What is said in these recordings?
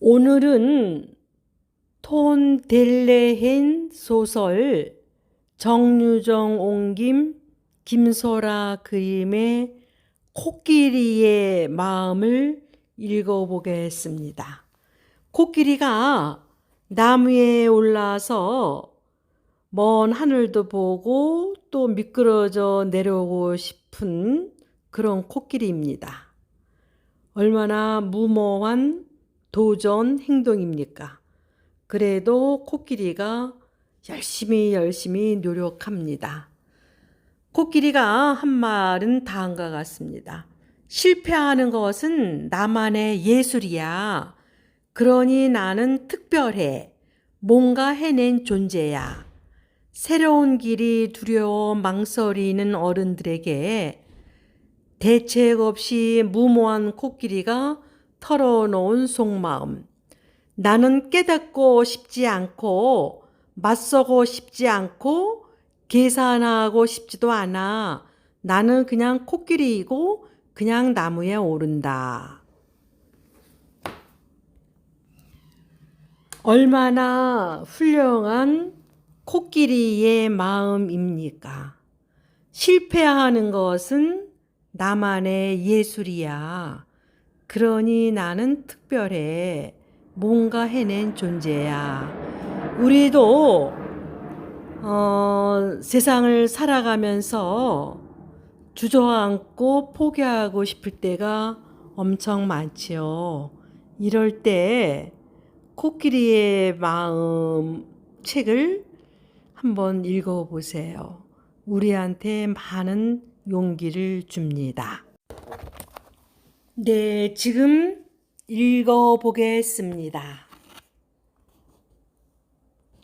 오늘은 톤 델레헨 소설 정유정 옹김 김소라 그림의 코끼리의 마음을 읽어보겠습니다. 코끼리가 나무에 올라서 먼 하늘도 보고 또 미끄러져 내려오고 싶은 그런 코끼리입니다. 얼마나 무모한 도전 행동입니까? 그래도 코끼리가 열심히 열심히 노력합니다. 코끼리가 한 말은 다음과 같습니다. 실패하는 것은 나만의 예술이야. 그러니 나는 특별해. 뭔가 해낸 존재야. 새로운 길이 두려워 망설이는 어른들에게 대책 없이 무모한 코끼리가 털어놓은 속마음. 나는 깨닫고 싶지 않고 맞서고 싶지 않고 계산하고 싶지도 않아. 나는 그냥 코끼리이고 그냥 나무에 오른다. 얼마나 훌륭한 코끼리의 마음입니까? 실패하는 것은 나만의 예술이야. 그러니 나는 특별해. 뭔가 해낸 존재야. 우리도 어, 세상을 살아가면서 주저앉고 포기하고 싶을 때가 엄청 많지요. 이럴 때 코끼리의 마음 책을 한번 읽어보세요. 우리한테 많은 용기를 줍니다. 네, 지금 읽어보겠습니다.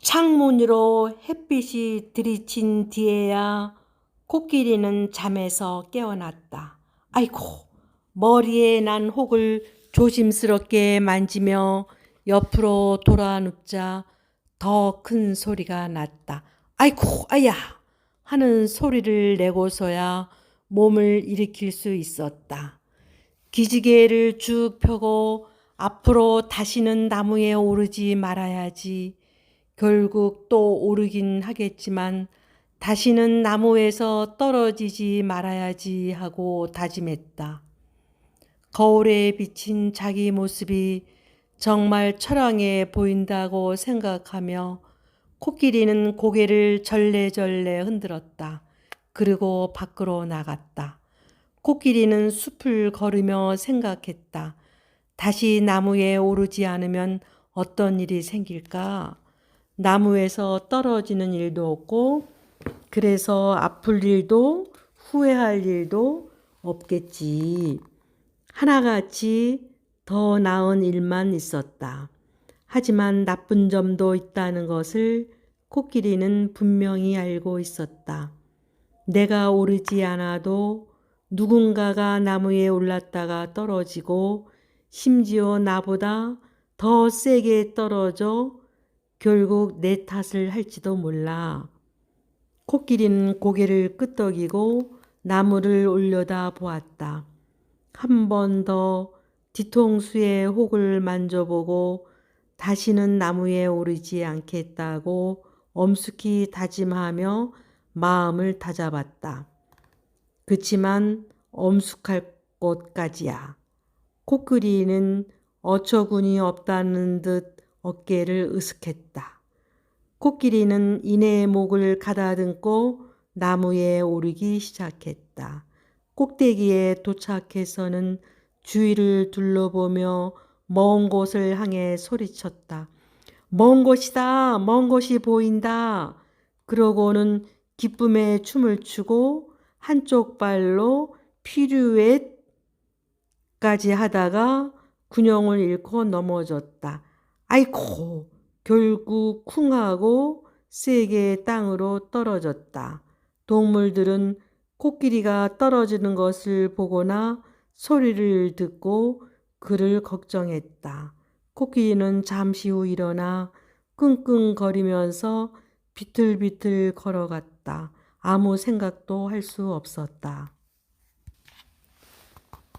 창문으로 햇빛이 들이친 뒤에야 코끼리는 잠에서 깨어났다. 아이고, 머리에 난 혹을 조심스럽게 만지며 옆으로 돌아 눕자 더 큰 소리가 났다. 아이고, 아야! 하는 소리를 내고서야 몸을 일으킬 수 있었다. 기지개를 쭉 펴고 앞으로 다시는 나무에 오르지 말아야지. 결국 또 오르긴 하겠지만 다시는 나무에서 떨어지지 말아야지 하고 다짐했다. 거울에 비친 자기 모습이 정말 철왕해 보인다고 생각하며 코끼리는 고개를 절레절레 흔들었다. 그리고 밖으로 나갔다. 코끼리는 숲을 걸으며 생각했다. 다시 나무에 오르지 않으면 어떤 일이 생길까? 나무에서 떨어지는 일도 없고, 그래서 아플 일도 후회할 일도 없겠지. 하나같이 더 나은 일만 있었다. 하지만 나쁜 점도 있다는 것을 코끼리는 분명히 알고 있었다. 내가 오르지 않아도 누군가가 나무에 올랐다가 떨어지고 심지어 나보다 더 세게 떨어져 결국 내 탓을 할지도 몰라. 코끼리는 고개를 끄덕이고 나무를 올려다 보았다. 한 번 더 뒤통수에 혹을 만져보고 다시는 나무에 오르지 않겠다고 엄숙히 다짐하며 마음을 다잡았다. 그치만 엄숙할 것까지야. 코끼리는 어처구니 없다는 듯 어깨를 으쓱했다. 코끼리는 이내의 목을 가다듬고 나무에 오르기 시작했다. 꼭대기에 도착해서는 주위를 둘러보며 먼 곳을 향해 소리쳤다. 먼 곳이다. 먼 곳이 보인다. 그러고는 기쁨에 춤을 추고 한쪽 발로 피루엣까지 하다가 균형을 잃고 넘어졌다. 아이코, 결국 쿵하고 세게 땅으로 떨어졌다. 동물들은 코끼리가 떨어지는 것을 보거나 소리를 듣고 그를 걱정했다. 코끼리는 잠시 후 일어나 끙끙거리면서 비틀비틀 걸어갔다. 아무 생각도 할 수 없었다.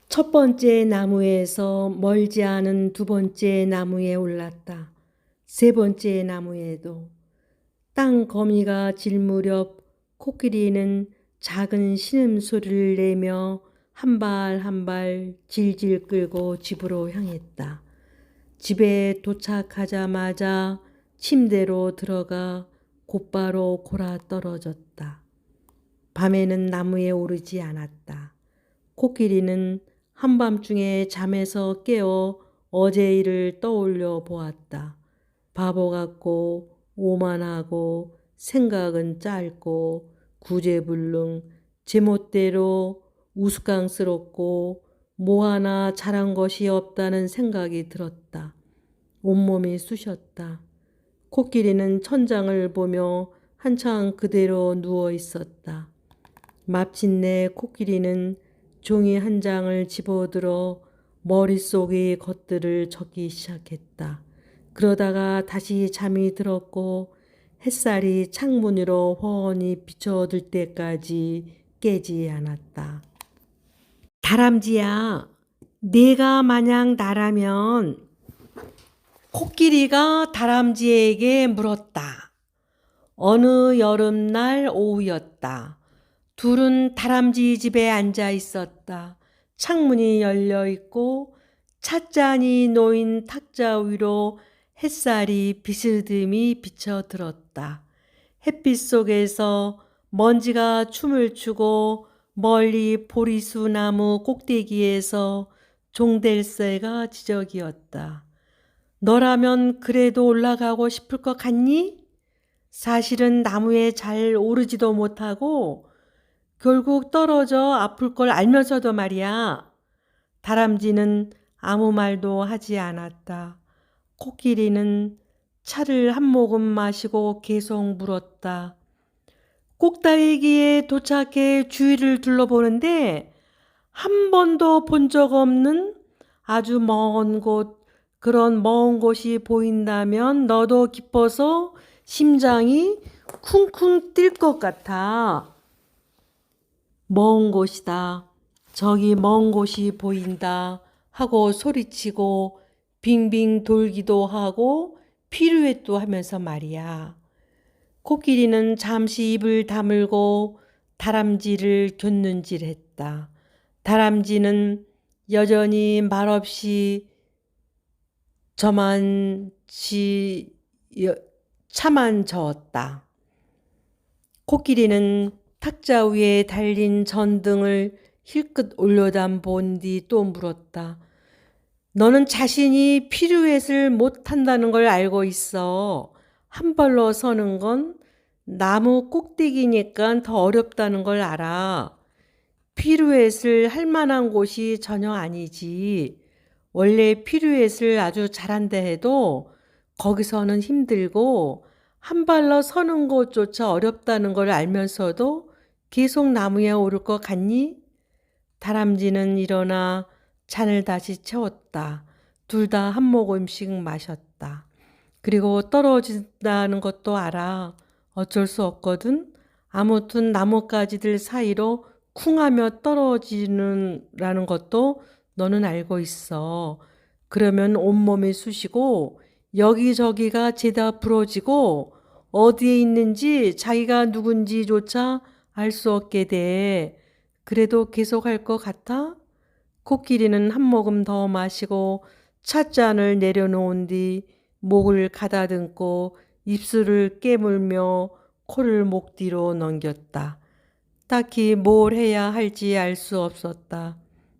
첫 번째 나무에서 멀지 않은 두 번째 나무에 올랐다. 세 번째 나무에도 땅 거미가 질 무렵 코끼리는 작은 신음소리를 내며 한 발 한 발 질질 끌고 집으로 향했다. 집에 도착하자마자 침대로 들어가 곧바로 골아 떨어졌다. 밤에는 나무에 오르지 않았다. 코끼리는 한밤중에 잠에서 깨어 어제 일을 떠올려 보았다. 바보 같고 오만하고 생각은 짧고 구제불능 제멋대로 우스꽝스럽고 뭐 하나 잘한 것이 없다는 생각이 들었다. 온몸이 쑤셨다. 코끼리는 천장을 보며 한창 그대로 누워 있었다. 마침내 코끼리는 종이 한 장을 집어들어 머릿속의 것들을 적기 시작했다. 그러다가 다시 잠이 들었고 햇살이 창문으로 훤히 비춰들 때까지 깨지 않았다. 다람쥐야, 내가 만약 나라면 코끼리가 다람쥐에게 물었다. 어느 여름날 오후였다. 둘은 다람쥐 집에 앉아 있었다. 창문이 열려 있고 찻잔이 놓인 탁자 위로 햇살이 비스듬히 비쳐 들었다. 햇빛 속에서 먼지가 춤을 추고 멀리 보리수 나무 꼭대기에서 종델새가 지적이었다. 너라면 그래도 올라가고 싶을 것 같니? 사실은 나무에 잘 오르지도 못하고 결국 떨어져 아플 걸 알면서도 말이야. 다람쥐는 아무 말도 하지 않았다. 코끼리는 차를 한 모금 마시고 계속 물었다. 꼭다리기에 도착해 주위를 둘러보는데 한 번도 본 적 없는 아주 먼 곳, 그런 먼 곳이 보인다면 너도 기뻐서 심장이 쿵쿵 뛸 것 같아. 먼 곳이다. 저기 먼 곳이 보인다. 하고 소리치고 빙빙 돌기도 하고 피루엣도 하면서 말이야. 코끼리는 잠시 입을 다물고 다람쥐를 곁눈질했다. 다람쥐는 여전히 말없이 저만 지 차만 저었다. 코끼리는 탁자 위에 달린 전등을 힐끗 올려담 본뒤 또 물었다. 너는 자신이 피루엣을 못한다는 걸 알고 있어. 한 발로 서는 건 나무 꼭대기니까 더 어렵다는 걸 알아. 피루엣을 할 만한 곳이 전혀 아니지. 원래 피루엣을 아주 잘한다 해도 거기서는 힘들고 한 발로 서는 것조차 어렵다는 걸 알면서도 계속 나무에 오를 것 같니? 다람쥐는 일어나 잔을 다시 채웠다. 둘 다 한 모금 씩 마셨다. 그리고 떨어진다는 것도 알아. 어쩔 수 없거든. 아무튼 나뭇가지들 사이로 쿵하며 떨어지는라는 것도 너는 알고 있어. 그러면 온몸이 쑤시고 여기저기가 죄다 부러지고 어디에 있는지 자기가 누군지조차 알 수 없게 돼. 그래도 계속 할 것 같아? 코끼리는 한 모금 더 마시고 찻잔을 내려놓은 뒤 목을 가다듬고 입술을 깨물며 코를 목 뒤로 넘겼다. 딱히 뭘 해야 할지 알 수 없었다.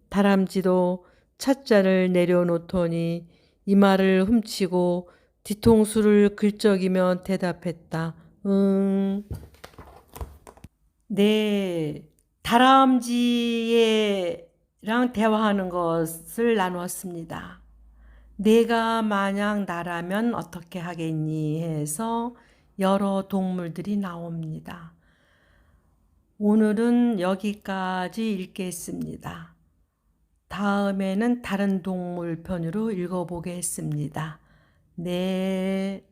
다람쥐도 찻잔을 내려놓더니 이마를 훔치고 뒤통수를 긁적이며 대답했다. 응. 네. 다람쥐의 랑 대화하는 것을 나누었습니다. 내가 만약 나라면 어떻게 하겠니 해서 여러 동물들이 나옵니다. 오늘은 여기까지 읽겠습니다. 다음에는 다른 동물 편으로 읽어보겠습니다. 네.